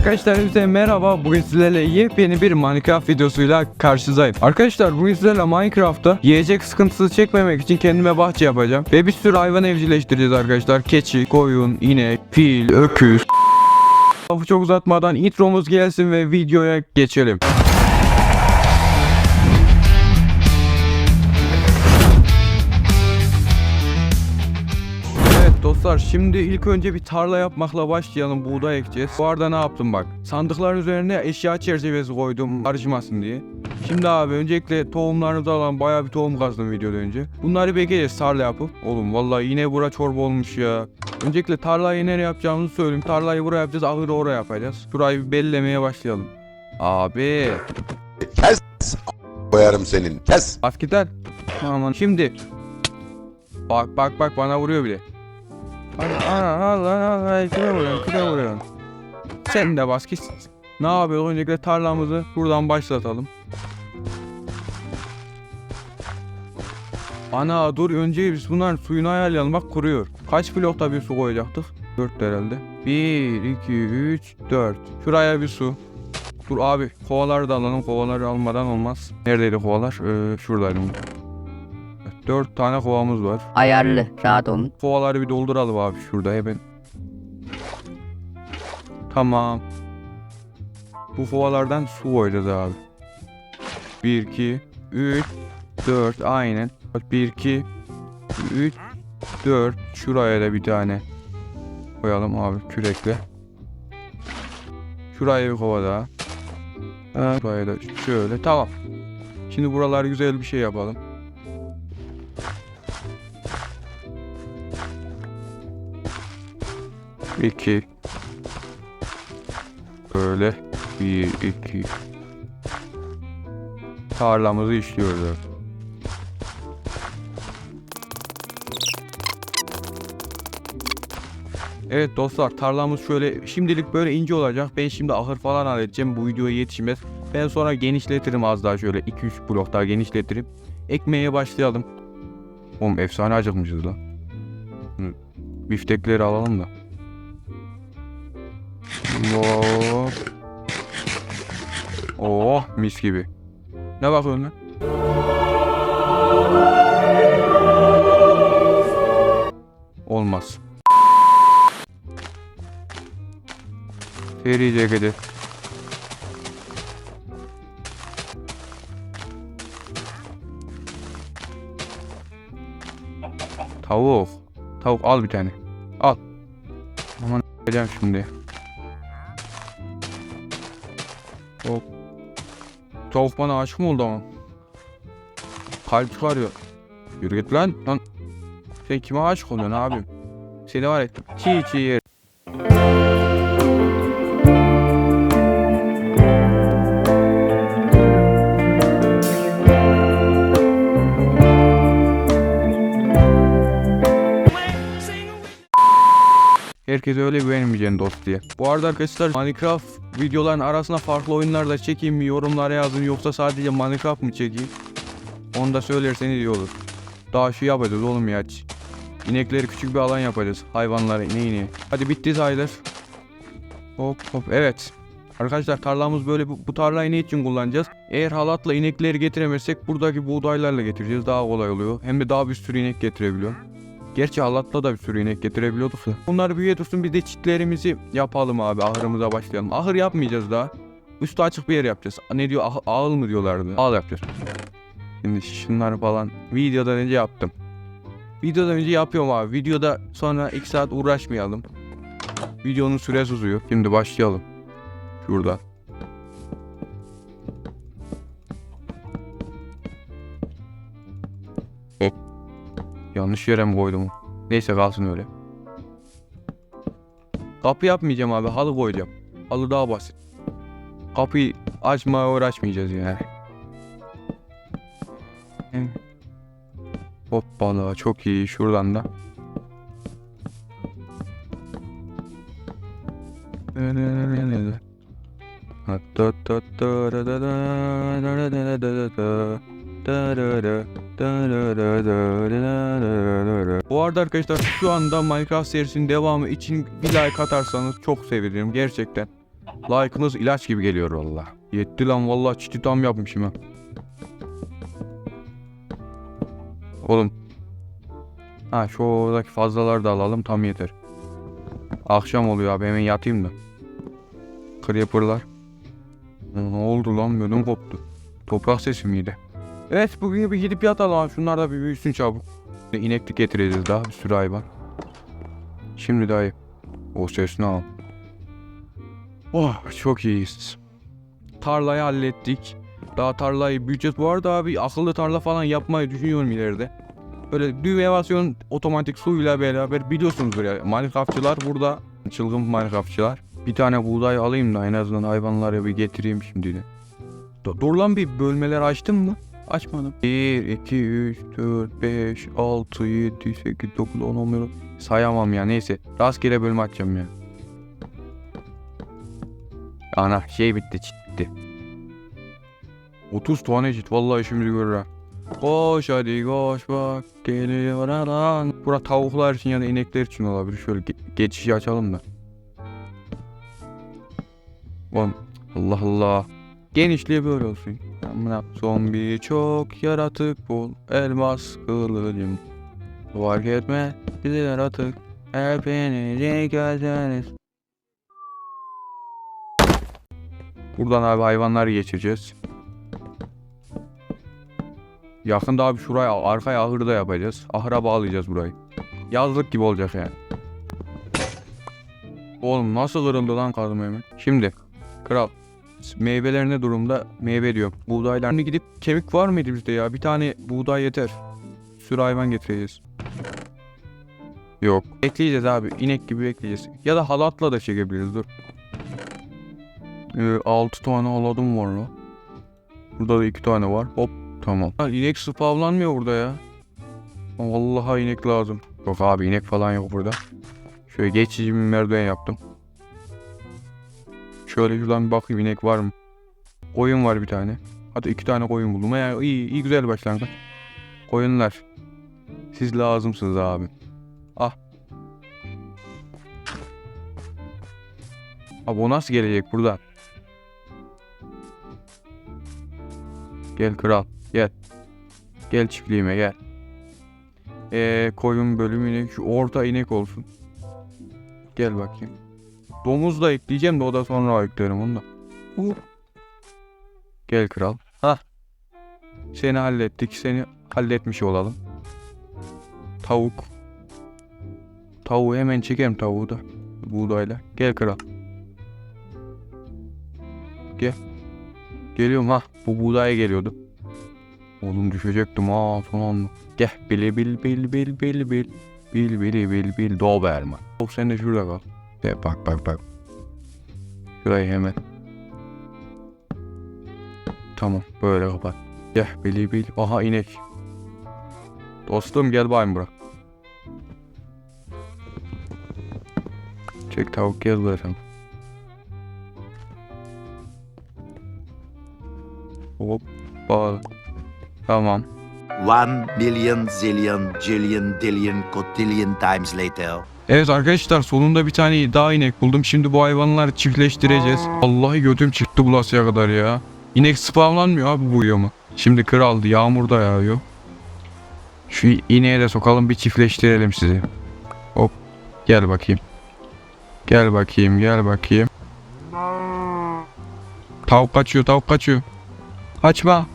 Arkadaşlar hepinize merhaba. Bugün sizlerle yepyeni bir Minecraft videosuyla karşınızdayım. Arkadaşlar bugün sizlerle Minecraft'ta yiyecek sıkıntısı çekmemek için kendime bahçe yapacağım. Ve bir sürü hayvan evcilleştireceğiz arkadaşlar. Keçi, koyun, inek, fil, öküz. Lafı çok uzatmadan intromuz gelsin ve videoya geçelim. Dostlar şimdi ilk önce bir tarla yapmakla başlayalım buğday ekeceğiz. Bu arada ne yaptım bak sandıkların üzerine eşya çerçevesi koydum karışmasın diye. Şimdi abi öncelikle tohumlarınızı alan bayağı bir tohum kazdım videodan önce. Bunları bekleyeceğiz tarla yapıp. Oğlum vallahi yine bura çorba olmuş ya. Öncelikle tarlayı nereye yapacağımızı söyleyeyim. Tarlayı buraya yapacağız ahırı oraya yapacağız. Şurayı bir bellemeye başlayalım. Abi Kes koyarım senin. Kes. Gider. Aman şimdi. Bak bak bak bana vuruyor bile. Ana ana Allah Allah kime vuruyorsun kime vuruyorsun. Sen de bas git. Ne yapıyoruz öncelikle tarlamızı buradan başlatalım. Ana dur önce biz bunların suyunu ayarlayalım bak kuruyor. Kaç blokta bir su koyacaktık? 4 herhalde. 1, 2, 3, 4. Şuraya bir su. Dur abi kovaları da alalım. Kovaları almadan olmaz. Neredeydi kovalar? Ee, şuradaydı. Evet, Dört tane kovamız var. Ayarlı. Rahat olun. Kovaları bir dolduralım abi şurada hemen. Tamam. Bu kovalardan su koyacağız abi. 1, 2, 3, 4 aynen. 1, 2, 3, 4. Şuraya da bir tane koyalım abi kürekle. Şuraya bir kova daha. Evet. Buraya da şöyle tamam. Şimdi buralar güzel bir şey yapalım. İki. Böyle. Bir, iki. Tarlamızı işliyoruz. Evet dostlar tarlamız şöyle şimdilik böyle ince olacak. Ben şimdi ahır falan halledeceğim. Bu videoya yetişmez. Ben sonra genişletirim az daha şöyle 2-3 blok daha genişletirim. Ekmeğe başlayalım. Oğlum efsane acıkmışız lan. Biftekleri alalım da. Hop. Oh mis gibi. Ne bakıyorsun lan? Olmaz. Seri ceketi. Tavuk. Tavuk al bir tane. Al. Aman yapacağım şimdi. Hop. Tavuk bana aşık mı oldu ama? Kalp çıkarıyor. Yürü git lan. Lan. Sen kime aşık oluyorsun abim? Seni var ettim. Çiğ çiğ Herkese öyle güvenmeyeceksin dost diye. Bu arada arkadaşlar Minecraft videoların arasına farklı oyunlar da çekeyim mi yorumlara yazın yoksa sadece Minecraft mı çekeyim? Onu da söylerseniz iyi olur. Daha şu yapacağız oğlum ya. İnekleri küçük bir alan yapacağız. Hayvanları ne ineği. Hadi bitti sayılır. Hop hop evet. Arkadaşlar tarlamız böyle bu, bu tarlayı ne için kullanacağız? Eğer halatla inekleri getiremezsek buradaki buğdaylarla getireceğiz. Daha kolay oluyor. Hem de daha bir sürü inek getirebiliyor. Gerçi halatla da bir sürü inek getirebiliyorduk da. Bunlar büyüye dursun bir de çitlerimizi yapalım abi. Ahırımıza başlayalım. Ahır yapmayacağız daha. Üstü açık bir yer yapacağız. Ne diyor? Ah, ağıl mı diyorlardı? Ağıl yapacağız. Şimdi şunları falan videodan önce yaptım. Videodan önce yapıyorum abi. Videoda sonra 2 saat uğraşmayalım. Videonun süresi uzuyor. Şimdi başlayalım. Şuradan. Yanlış yere mi koydum? Neyse kalsın öyle. Kapı yapmayacağım abi. Halı koyacağım. Halı daha basit. Kapıyı açmaya uğraşmayacağız yani. Hoppala çok iyi şuradan da. Bu arada arkadaşlar şu anda Minecraft serisinin devamı için bir like atarsanız çok sevinirim gerçekten. Like'ınız ilaç gibi geliyor valla. Yetti lan valla çiti tam yapmışım ha. Oğlum. Ha şu oradaki fazlaları da alalım tam yeter. Akşam oluyor abi hemen yatayım da. Creeper'lar. Ne oldu lan bölüm koptu. Toprak sesi miydi? Evet bugün bir gidip yatalım abi. Şunlar da bir büyüsün çabuk. İneklik getireceğiz daha bir sürü hayvan. Şimdi dayı. O sesini al. Oh çok iyiyiz. Tarlayı hallettik. Daha tarlayı büyüyeceğiz. Bu arada abi akıllı tarla falan yapmayı düşünüyorum ileride. Böyle basıyorsun otomatik suyla beraber biliyorsunuzdur ya. Minecraftçılar burada. Çılgın Minecraftçılar. Bir tane buğday alayım da en azından hayvanları bir getireyim şimdi de. Dur, lan bir bölmeler açtın mı? Açmadım. 1, 2, 3, 4, 5, 6, 7, 8, 9, 10, 11, Sayamam ya neyse. Rastgele bölme açacağım ya. Ana şey bitti bitti. 30 tane çit vallahi işimizi görür ha. Koş hadi koş bak geliyor aran. Bura tavuklar için ya da inekler için olabilir. Şöyle ge- geçişi açalım da. Oğlum Allah Allah. Genişliği böyle olsun. Amına zombi çok yaratık bul. Elmas kılıcım. Fark etme bizi yaratık. Hepinizi gözleriz. Buradan abi hayvanları geçireceğiz. Yakında abi şuraya arkaya ahır da yapacağız. Ahıra bağlayacağız burayı. Yazlık gibi olacak yani. Oğlum nasıl kırıldı lan kazma hemen. Şimdi kral meyveler ne durumda? Meyve diyor. Buğdaylar. Şimdi gidip kemik var mıydı bizde ya? Bir tane buğday yeter. Sürü hayvan getireceğiz. Yok. Bekleyeceğiz abi. İnek gibi bekleyeceğiz. Ya da halatla da çekebiliriz dur. Ee, 6 tane haladım var lan. Burada da 2 tane var. Hop tamam. Ha, inek spavlanmıyor burada ya. Vallahi inek lazım. Yok abi inek falan yok burada. Şöyle geçici bir merdiven yaptım. Şöyle şuradan bir bakayım inek var mı? Koyun var bir tane. Hatta iki tane koyun buldum. Ya iyi, iyi güzel başlangıç. Koyunlar. Siz lazımsınız abi. Ah. Abi o nasıl gelecek burada? Gel kral. Gel. Gel çiftliğime gel. Ee, koyun bölümüne şu orta inek olsun. Gel bakayım. Domuz da ekleyeceğim de o da sonra eklerim onu da. Gel kral. Ha. Seni hallettik. Seni halletmiş olalım. Tavuk. Tavuğu hemen çekerim tavuğu da. Buğdayla. Gel kral. Gel. Geliyorum ha. Bu buğdaya geliyordu. Oğlum düşecektim ha son anda. Gel bil bil bil bil bil bil. Bil bil bil bil Doberman. Oh sen de şurada kal. Gel bak bak bak. Şurayı hemen. Tamam böyle kapat. Gel bil bil. Aha inek. Dostum gel bayım bırak. Çek tavuk gel buraya sen. Hop bağlı. Tamam. One million zillion jillion dillion cotillion times later. Evet arkadaşlar sonunda bir tane daha inek buldum. Şimdi bu hayvanları çiftleştireceğiz. Vallahi götüm çıktı bulasıya kadar ya. İnek spamlanmıyor abi bu mu? Şimdi kraldı yağmur da yağıyor. Şu ineğe de sokalım bir çiftleştirelim sizi. Hop gel bakayım. Gel bakayım gel bakayım. Tavuk kaçıyor tavuk kaçıyor. Kaçma.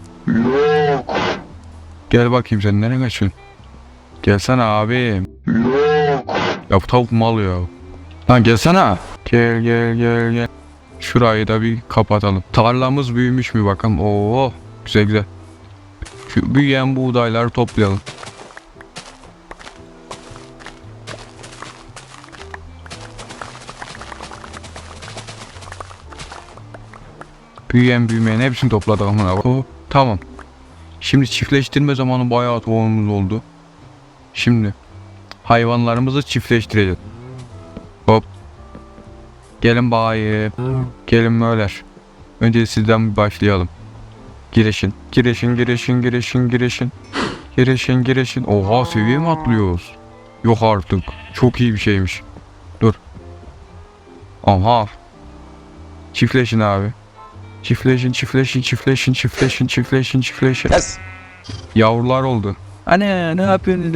Gel bakayım sen nereye kaçıyorsun? Gelsene abim. Ya bu tavuk mal ya. Lan gelsene. Gel gel gel gel. Şurayı da bir kapatalım. Tarlamız büyümüş mü bakalım. Oo güzel güzel. Şu büyüyen buğdayları toplayalım. Büyüyen büyümeyen hepsini topladık amına. Hop, Tamam. Şimdi çiftleştirme zamanı bayağı tohumumuz oldu. Şimdi hayvanlarımızı çiftleştireceğiz. Hop. Gelin bayım. Gelin böyleler. Önce sizden bir başlayalım. Girişin. Girişin, girişin, girişin, girişin. Girişin, girişin. Oha seviye mi atlıyoruz? Yok artık. Çok iyi bir şeymiş. Dur. Aha. Çiftleşin abi. Çiftleşin, çiftleşin, çiftleşin, çiftleşin, çiftleşin, çiftleşin. Kes. Yavrular oldu. Anne ne yapıyorsun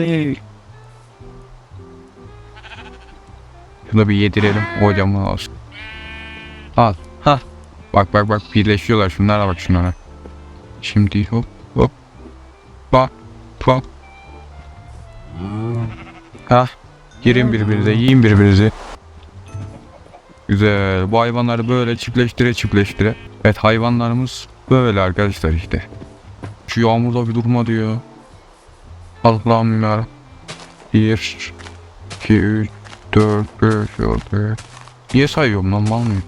Şunu bir yedirelim hocamın olsun. Al. Ha. Bak bak bak birleşiyorlar şunlara bak şunlara. Şimdi hop hop. Bak bak. Ha. Girin birbirinize yiyin birbirinizi. Güzel. Bu hayvanları böyle çiftleştire çiftleştire. Evet hayvanlarımız böyle arkadaşlar işte. Şu yağmurda bir durmadı ya. Allah'ım ya. 1, 2, 3, 4, 5, 6. Niye sayıyorum lan mal mıyım?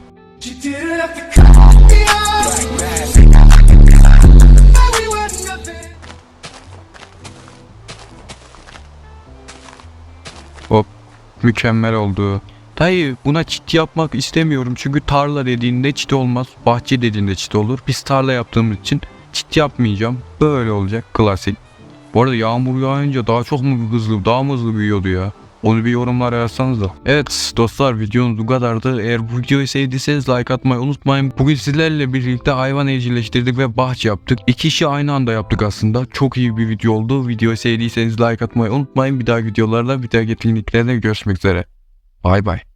Hop. Mükemmel oldu. Dayı buna çit yapmak istemiyorum çünkü tarla dediğinde çit olmaz. Bahçe dediğinde çit olur. Biz tarla yaptığımız için çit yapmayacağım. Böyle olacak klasik. Bu arada yağmur yağınca daha çok mu hızlı, daha mı hızlı büyüyordu ya? Onu bir yorumlara yazsanız da. Evet dostlar videomuz bu kadardı. Eğer bu videoyu sevdiyseniz like atmayı unutmayın. Bugün sizlerle birlikte hayvan evcilleştirdik ve bahçe yaptık. İki işi aynı anda yaptık aslında. Çok iyi bir video oldu. Videoyu sevdiyseniz like atmayı unutmayın. Bir daha videolarda bir daha etkinliklerde görüşmek üzere. Bay bay.